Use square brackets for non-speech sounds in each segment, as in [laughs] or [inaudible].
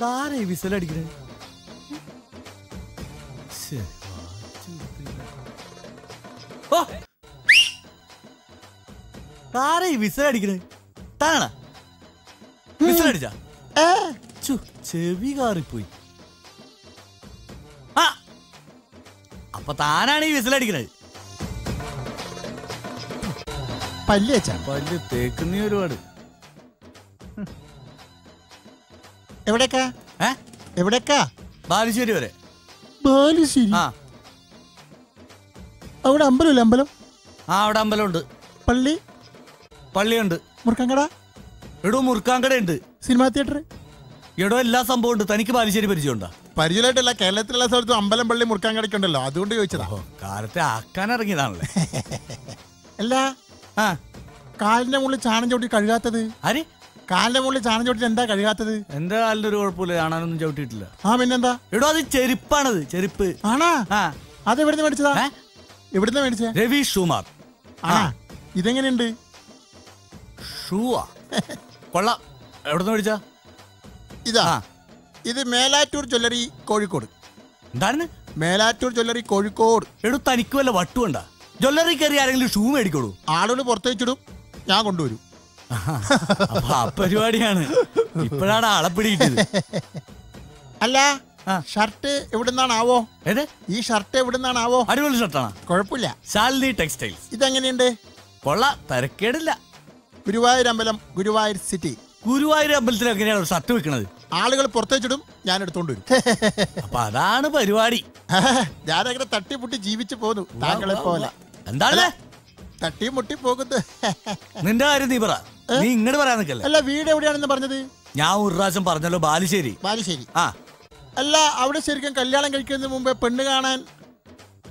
താരേ വിസലടിക്കണേ ഓ. താരേ വിസലടിക്കണേ താനാ വിസലടിച്ചാ ചു ചെവി കാറിപ്പോയി. ആ. അപ്പൊ താനാണ് ഈ വിസലടിക്കണത് പല്ലിയച്ച പല്ല് തേക്കുന്ന ഒരുപാട്. എവിടേക്കാ? ഏ? എവിടേക്കാ? ബാലുശ്ശേരി വരെ. ബാലുശ്ശേരി? ആ. അവിടെ അമ്പലമില്ല അമ്പലം? ആ അവിടെ അമ്പലമുണ്ട്. പള്ളി? പള്ളിയുണ്ട്. മുറുക്കാങ്കട? എടോ മുറുക്കാങ്കടയുണ്ട്. Cinema theatre? എടോ എല്ലാ സംഭവം ഉണ്ട് തനിക്ക് ബാലുശ്ശേരി പരിചയമുണ്ടോ? പരിചയമായിട്ടല്ല. കേരളത്തിലുള്ള സ്ഥലത്തും അമ്പലം പള്ളി മുറുക്കാങ്കടയ്ക്ക് ഉണ്ടല്ലോ അതുകൊണ്ട് ചോദിച്ചതാ. കാലത്തെ ആക്കാൻ ഇറങ്ങിയതാണല്ലേ. [laughs] അല്ല ആ. കാലിന്റെ മുകളിൽ ചാണം ചോട്ടി കഴുകാത്തത്? ആര്? കാലിന്റെ മുകളിൽ ചാണം ചവിട്ടിട്ട് എന്താ കഴിയാത്തത് എന്റെ കാലിന്റെ ഒരു കുഴപ്പമില്ല ചാണാനൊന്നും ചവിട്ടിയിട്ടില്ല. ആ പിന്നെന്താ? എടോ അത് ചെരുപ്പാണത് ചെരുപ്പ്. ആണാ? ആ. അത് എവിടുന്ന് മേടിച്ചതാ? ഏ? എവിടുന്ന് മേടിച്ചേ? രവി ഷുമാർ. ആ ഇതെങ്ങനെയുണ്ട്? ഷൂവാ. കൊള്ളാം. എവിടുന്ന് മേടിച്ചാ? ഇതാ. ആ. ഇത് മേലാറ്റൂർ ജ്വല്ലറി കോഴിക്കോട്. എന്താണ് മേലാറ്റൂർ ജ്വല്ലറി കോഴിക്കോട്. എടോ തനിക്ക് വല്ല വട്ടുണ്ടാ ജ്വല്ലറി കയറി ആരെങ്കിലും ഷൂ മേടിക്കോളൂ. ആളുകൾ പുറത്തേച്ചിടും ഞാൻ കൊണ്ടുവരും. അപ്പൊ ആ പരിപാടിയാണ്. ഇപ്പോഴാണ് ആളെ പിടിയിട്ടത് അല്ല. ഷർട്ട് എവിടുന്നാണാവോ? ഏത്? ഈ ഷർട്ട് എവിടുന്നാണാവോ? അടിപൊളി ഷർട്ടാണ്? കുഴപ്പമില്ല. ശാലിനി ടെക്സ്റ്റൈൽസ്. ഇതെങ്ങനെയുണ്ട്? കൊള്ള തരക്കേടില്ല. ഗുരുവായൂർ അമ്പലം ഗുരുവായൂർ സിറ്റി. ഗുരുവായൂർ അമ്പലത്തിൽ എങ്ങനെയാണ് ഷർട്ട് വെക്കണത്? ആളുകൾ പുറത്തേച്ചിടും ഞാൻ എടുത്തോണ്ട് വരും. അപ്പൊ അതാണ് പരിപാടി. ഞാനങ്ങനെ തട്ടിമുട്ടി ജീവിച്ചു പോന്നു താങ്കളെ പോലെ. എന്താണ് തട്ടിമുട്ടി പോകുന്നത്. നിന്റെ കാര്യം നീ പറ. നീ ഇങ്ങോട്ട് പറയാൻ നിൽക്കല്ലേ? അല്ല വീട് എവിടെയാണെന്ന് പറഞ്ഞത്? ഞാൻ ഒരു പ്രാവശ്യം പറഞ്ഞല്ലോ ബാലുശ്ശേരി. ബാലുശ്ശേരി. ആ. അല്ല അവിടെ ശരിക്കും കല്യാണം കഴിക്കുന്നതിന് മുമ്പേ പെണ്ണ് കാണാൻ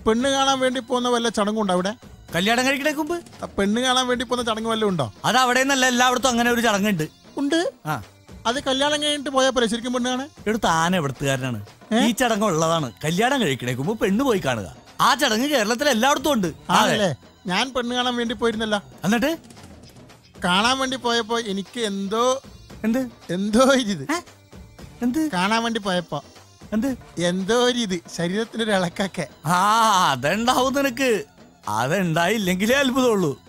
പെണ്ണ് കാണാൻ വേണ്ടി പോകുന്ന വല്ല ചടങ്ങുണ്ടോ അവിടെ? കല്യാണം കഴിക്കണേ മുമ്പ്? പെണ്ണ് കാണാൻ വേണ്ടി പോകുന്ന ചടങ്ങ് വല്ലതും ഉണ്ടോ? അത് അവിടെ നിന്നല്ല എല്ലായിടത്തും അങ്ങനെ ഒരു ചടങ്ങുണ്ട്. ഉണ്ട്? ആ. അത് കല്യാണം കഴിഞ്ഞിട്ട് പോയാൽ പോലെ ശരിക്കും പെണ്ണ് കാണാൻ? എടുത്ത് ആന എവിടത്തുകാരനാണ്? ഈ ചടങ്ങ് ഉള്ളതാണ്. കല്യാണം കഴിക്കണേ മുമ്പ് പെണ്ണ് പോയി കാണുക. ആ ചടങ്ങ് കേരളത്തിൽ എല്ലായിടത്തും ഉണ്ട്. ആണല്ലേ? ഞാൻ പെണ്ണ് കാണാൻ വേണ്ടി പോയിരുന്നല്ല. എന്നിട്ട്? കാണാൻ വേണ്ടി പോയപ്പോ എനിക്ക് എന്തോ എന്ത്? എന്തോ ഒരു ഇത്. ഏ? എന്ത്? കാണാൻ വേണ്ടി പോയപ്പോ എന്ത്? എന്തോ ഒരു ഇത്. ശരീരത്തിന് ഒരു ഇളക്കൊക്കെ. ആ അതുണ്ടാവും നിനക്ക്. അതുണ്ടായില്ലെങ്കിലേ അത്ഭുതമുള്ളൂ.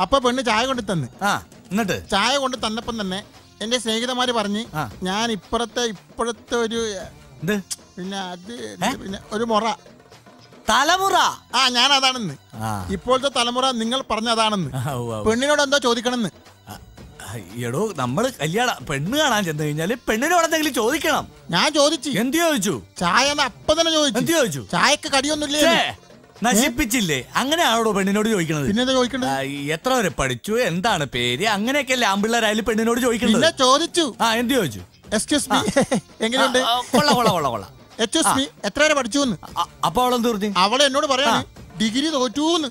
അപ്പൊ പെണ്ണ് ചായ കൊണ്ട് തന്ന്. ആ എന്നിട്ട്? ചായ കൊണ്ട് തന്നപ്പം തന്നെ എന്റെ സ്നേഹിതന്മാര് പറഞ്ഞ്. ഞാൻ ഇപ്പുറത്തെ ഇപ്പോഴത്തെ ഒരു പിന്നെ അത് പിന്നെ ഒരു മുറ. തലമുറ. ആ ഞാൻ അതാണെന്ന് ഇപ്പോഴത്തെ തലമുറ നിങ്ങൾ പറഞ്ഞ അതാണെന്ന്. പെണ്ണിനോട് എന്തോ ചോദിക്കണമെന്ന്. എടോ നമ്മൾ കല്യാണം പെണ്ണ് കാണാൻ ചെന്ന് കഴിഞ്ഞാൽ പെണ്ണിനോട് എന്തെങ്കിലും ചോദിക്കണം. ഞാൻ ചോദിച്ചു. എന്ത് ചോദിച്ചു? ചായ അപ്പൊ തന്നെ ചോദിച്ചു. എന്ത് ചോദിച്ചു? ചായക്ക് കടിയൊന്നുമില്ലേ നശിപ്പിച്ചില്ലേ നശിപ്പിച്ചില്ലേ? ആണോ പെണ്ണിനോട് ചോദിക്കണത്? പിന്നെന്താ ചോദിക്കണത് എത്ര വരെ പഠിച്ചു? എന്താണ് പേര്? അങ്ങനെയൊക്കെയല്ലേ ആമ്പിള്ളേരായാലും പെണ്ണിനോട് ചോദിക്കണത്. ചോദിച്ചു. ആ എന്ത് ചോദിച്ചു? എക്സ്ക്യൂസ് മീ [laughs] എങ്ങനെയുണ്ട്? കൊള്ള കൊള്ള കൊള്ള കൊള്ള. എത്ര വരെ പഠിച്ചു അപ്പൊ അവളെന്ത് പറഞ്ഞു? അവളെ എന്നോട് പറയാണ് ഡിഗ്രി തോറ്റൂന്ന്.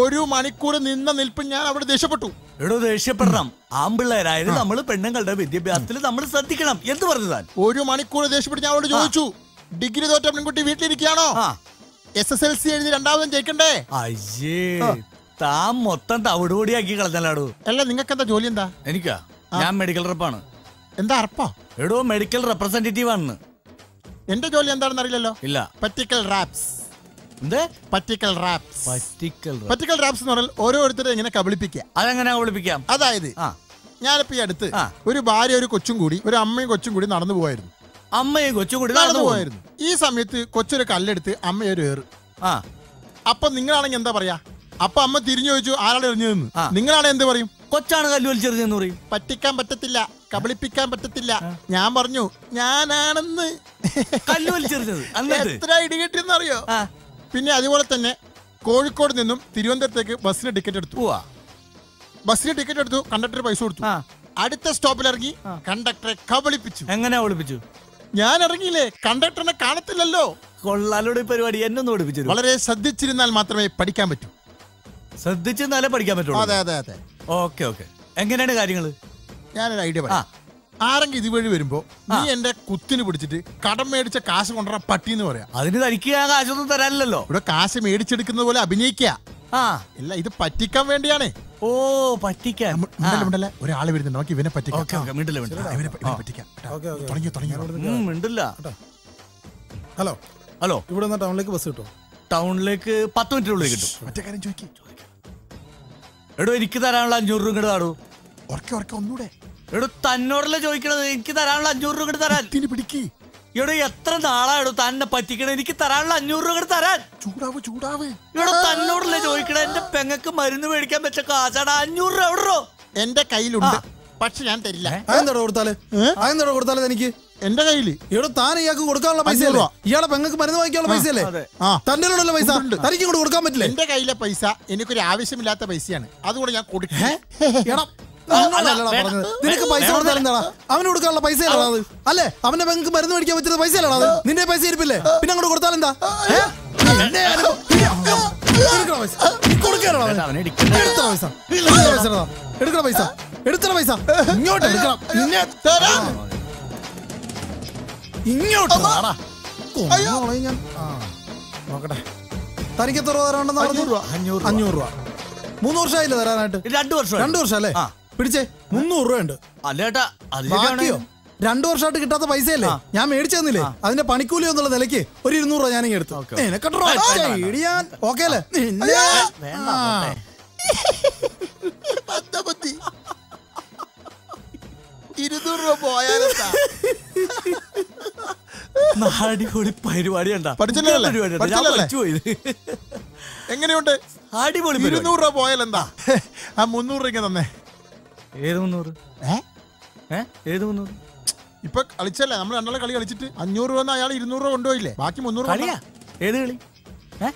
ഒരു മണിക്കൂർ നിന്ന നിൽപ്പ് ഞാൻ അവിടെ ദേഷ്യപ്പെട്ടു. എടോ ദേഷ്യപ്പെടണം. ആമ്പിള്ളേരായാലും നമ്മൾ പെണ്ണുങ്ങളുടെ വിദ്യാഭ്യാസത്തിൽ നമ്മൾ ശ്രദ്ധിക്കണം. എന്ത് പറഞ്ഞതാ ഒരു മണിക്കൂർ ദേഷ്യപ്പെട്ട് ഞാൻ അവിടെ ചോദിച്ചു ഡിഗ്രി തോറ്റ പെൺകുട്ടി വീട്ടിലിരിക്കുകയാണോ? എസ് എസ് എൽ സി എഴുതി രണ്ടാമതും ജയിക്കണ്ടേ? അയ്യേ താൻ മൊത്തം തവിടുപൊടിയാക്കി കളഞ്ഞല്ലാടോ അല്ല നിങ്ങൾക്ക് എന്താ ജോലി എന്താ? എനിക്കാ? ഞാൻ മെഡിക്കൽ റെപ്പാണ് എന്താ അർപ്പോ എടോ മെഡിക്കൽ റെപ്രസെന്റേറ്റീവ് ആണ് എന്റെ ജോലി എന്താണെന്ന് അറിയില്ലല്ലോ? ഇല്ല. പറ്റിക്കൽ റാപ്സ് പറ്റിക്കൽ റാപ്സ് പറ്റിക്കൽ പറ്റിക്കൽ റാപ്സ് എന്ന് പറഞ്ഞാൽ ഓരോരുത്തരെ ഇങ്ങനെ കബളിപ്പിക്കുക. അതെങ്ങനെ വിളിപ്പിക്കാം? അതായത് ഞാനിപ്പോ ഈ അടുത്ത് ഒരു ഭാര്യ ഒരു കൊച്ചും കൂടി ഒരു അമ്മയും കൊച്ചും കൂടി നടന്നു പോവായിരുന്നു. അമ്മയും കൊച്ചും കൂടി നടന്നു പോയായിരുന്നു പോവായിരുന്നു. ഈ സമയത്ത് കൊച്ചൊരു കല്ലെടുത്ത് അമ്മയൊരു ഏറ്. ആ. അപ്പൊ നിങ്ങളാണെങ്കിൽ എന്താ പറയാ? അപ്പൊ അമ്മ തിരിഞ്ഞു ചോദിച്ചു ആരാണ് എറിഞ്ഞു നിന്ന് നിങ്ങളാണെ എന്ത് പറയും? കൊച്ചാണ് കല്ല് വലിച്ചെറിഞ്ഞെന്ന് പറയും. പറ്റിക്കാൻ പറ്റത്തില്ല കബളിപ്പിക്കാൻ പറ്റത്തില്ല. ഞാൻ പറഞ്ഞു ഞാനാണെന്ന്. കല്ല് വലിച്ചെറിഞ്ഞത് എത്ര ഇടികിട്ടിയെന്നറിയോ അറിയോ പിന്നെ അതുപോലെ തന്നെ കോഴിക്കോട് നിന്നും തിരുവനന്തപുരത്തേക്ക് ബസ്സിന് ടിക്കറ്റ് എടുത്തു. പോവാ ബസ്സിന് ടിക്കറ്റ് എടുത്തു കണ്ടക്ടർ പൈസ കൊടുത്തു. അടുത്ത സ്റ്റോപ്പിൽ ഇറങ്ങി കണ്ടക്ടറെ കബളിപ്പിച്ചു. എങ്ങനെയാ ഒളിപ്പിച്ചു ഞാൻ ഇറങ്ങിയില്ലേ? കണ്ടക്ടറിനെ കാണത്തില്ലല്ലോ. കൊള്ളാലോടെ പരിപാടി എന്നെ ഒന്ന് ഒളിപ്പിച്ചു വളരെ ശ്രദ്ധിച്ചിരുന്നാൽ മാത്രമേ പഠിക്കാൻ പറ്റൂ. ശ്രദ്ധിച്ചിരുന്നാലേ പഠിക്കാൻ പറ്റുള്ളൂ. അതെ അതെ അതെ. Okay okay. എങ്ങനെയാണ് കാര്യങ്ങൾ ഞാനൊരു ഐഡിയ ആ. പറയാം ആരെങ്കിലും ഇതുവഴി വരുമ്പോ നീ എന്റെ കുത്തിന് പിടിച്ചിട്ട് കടം മേടിച്ച കാശ് കൊണ്ടുവരാൻ പട്ടി എന്ന് പറയാം. അതിന് തനിക്ക് ആ കാശൊന്നും തരാനില്ലല്ലോ. ഇവിടെ കാശ് മേടിച്ചെടുക്കുന്നത് പോലെ അഭിനയിക്കുക. ആ. ഇല്ല ഇത് പറ്റിക്കാൻ വേണ്ടിയാണ്. ഓ പറ്റിക്കാൻ. ഒരാൾ ഒരാൾ വരുന്നുണ്ട്. നമുക്ക് ഇവനെ പറ്റിക്കാം. പറ്റിക്കാം. മിണ്ടില്ല. ഹലോ. ഹലോ. ഇവിടെ ടൗണിലേക്ക് ബസ് കിട്ടും ടൗണിലേക്ക് പത്ത് മിനിറ്റിനുള്ളിൽ കിട്ടും. മറ്റേ കാര്യം ചോദിക്കും. എടോ എനിക്ക് തരാനുള്ള അഞ്ഞൂറ് രൂപ ഇങ്ങോട്ട് താടൂ ഉറക്കെ ഉറക്കെ ഒന്നൂടെ. എടോ തന്നോടല്ലേ ചോദിക്കണത്? എനിക്ക് തരാനുള്ള അഞ്ഞൂറ് രൂപ ഇങ്ങോട്ട് തരാൻ. ഇതിന് പിടിക്ക്. എടോ എത്ര നാളായിടോ തന്നെ പറ്റിക്കണേ? എനിക്ക് തരാനുള്ള അഞ്ഞൂറ് രൂപ ഇങ്ങോട്ട് തരാൻ. ചൂടാവ് ചൂടാവ്. എടോ തന്നോടല്ലേ ചോദിക്കണേ? എന്റെ പെങ്ങക്ക് മരുന്ന് മേടിക്കാൻ പറ്റ കാശാടാ. അഞ്ഞൂറ് രൂപ എവിടോ എന്റെ കയ്യിലുണ്ട്. പക്ഷെ ഞാൻ തരില്ല. അതെന്താടോ കൊടുത്താൽ? അതെന്താടോ കൊടുത്താലേ എനിക്ക്? എന്റെ കയ്യിൽ. ഇവിടെ താൻ ഇയാൾക്ക് കൊടുക്കാനുള്ള പൈസ രൂപ. ഇയാളെ പെങ്ങൾക്ക് മരുന്ന് വാങ്ങിക്കാനുള്ള പൈസ അല്ലേ തന്റെ ഉള്ള പൈസ തനിക്ക് ഇങ്ങോട്ട് കൊടുക്കാൻ പറ്റില്ല? എന്റെ കയ്യിലെ പൈസ എനിക്കൊരു ആവശ്യമില്ലാത്ത പൈസയാണ്. അതുകൊണ്ട് ഞാൻ കൊടുക്കാം. നിനക്ക് പൈസ കൊടുത്താലെന്താ അവന് കൊടുക്കാനുള്ള പൈസ അല്ലാതെ അത്. അല്ലേ? അവന്റെ പെങ്ങൾക്ക് മരുന്ന് മേടിക്കാൻ പറ്റുന്ന പൈസ അല്ലാതെ അത്. നിന്റെ പൈസ ഇരിപ്പില്ലേ പിന്നെ അങ്ങോട്ട് കൊടുത്താലെന്താ? എടുക്കണ പൈസ. എടുക്കണ പൈസ. എടാ. പൈസ. എടുത്തണ പൈസ. ഇങ്ങോട്ട് എടുക്കണം. നിന്നെ തരാം. ഇങ്ങോട്ട് വാടാ. ഞാൻ. ആ, നോക്കട്ടെ. തനിക്ക് എത്ര രൂപ തരാനുണ്ടെന്ന് പറഞ്ഞു? അഞ്ഞൂറ് രൂപ. അഞ്ഞൂറ് രൂപ. അഞ്ഞൂറ് രൂപ. മൂന്ന് വർഷമായില്ലേ തരാനായിട്ട്? രണ്ടു വർഷം രണ്ടു വർഷം അല്ലേ ആ. പിടിച്ചേ മുന്നൂറ് രൂപ ഉണ്ട് അല്ലേട്ടാ അത് ബാക്കിയോ? രണ്ടു വർഷമായിട്ട് കിട്ടാത്ത പൈസയല്ലേ? ഞാൻ മേടിച്ചു തന്നില്ലേ? അതിന്റെ പണിക്കൂലി എന്നുള്ള നിലയ്ക്ക് ഒരു ഇരുന്നൂറ് രൂപ ഞാനിങ്ങ് എടുത്തു. ഓക്കേ. നിനക്കെട്ടോ ഇടിയാൻ. ഓക്കെ അല്ലേ? നിന്നെ- ആ. ഇരുന്നൂറ് രൂപ പോയാലെന്താ [laughs] അടിപൊളി പരിപാടി? എങ്ങനെയുണ്ട്? അടിപൊളി ഇരുന്നൂറ് രൂപ പോയാലെന്താ ആ മുന്നൂറ് രൂപ തന്നെ. ഏത് മുന്നൂറ്? ഏത് മുന്നൂറ്? ഇപ്പൊ കളിച്ചല്ലേ? നമ്മൾ രണ്ടാളെ കളി കളിച്ചിട്ട് അഞ്ഞൂറ് രൂപ അയാൾ ഇരുന്നൂറ് രൂപ കൊണ്ടുപോയില്ലേ? ബാക്കി മുന്നൂറ് കളിയാ? ഏത് കളി? നമ്മൾ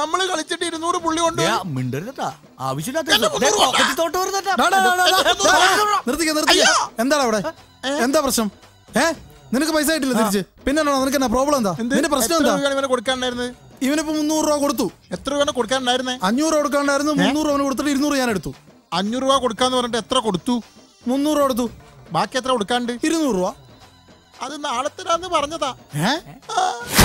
നമ്മൾ കളിച്ചിട്ട് ഇരുന്നൂറ് പുള്ളി കൊണ്ടുപോയി ആവശ്യമില്ലാത്ത എന്താണ് അവിടെ? എന്താ പ്രശ്നം? ഏ? നിനക്ക് പൈസ ആയിട്ടില്ല തിരിച്ച്. പിന്നെ നിനക്ക് എന്നാ പ്രോബ്ലം എന്താ? എന്ത്? നിന്റെ പ്രശ്നം എന്താ? ഇവനെ കൊടുക്കാനുണ്ടായിരുന്നത്? ഇവനിപ്പോ മുന്നൂറ് രൂപ കൊടുത്തു. എത്ര രൂപ കൊടുക്കാണ്ടായിരുന്നേ അഞ്ഞൂറ് രൂപ കൊടുക്കാണ്ടായിരുന്നു മുന്നൂറ് രൂപ കൊടുത്തിട്ട് ഇരുന്നൂറ് ഞാൻ എടുത്തു. അഞ്ഞൂറ് രൂപ കൊടുക്കാന്ന് പറഞ്ഞിട്ട് എത്ര കൊടുത്തു? മുന്നൂറ് രൂപ കൊടുത്തു. ബാക്കി എത്ര കൊടുക്കാണ്ട് ഇരുന്നൂറ് രൂപ. അത് നാളെ തരാന്ന് പറഞ്ഞതാ. ഏ?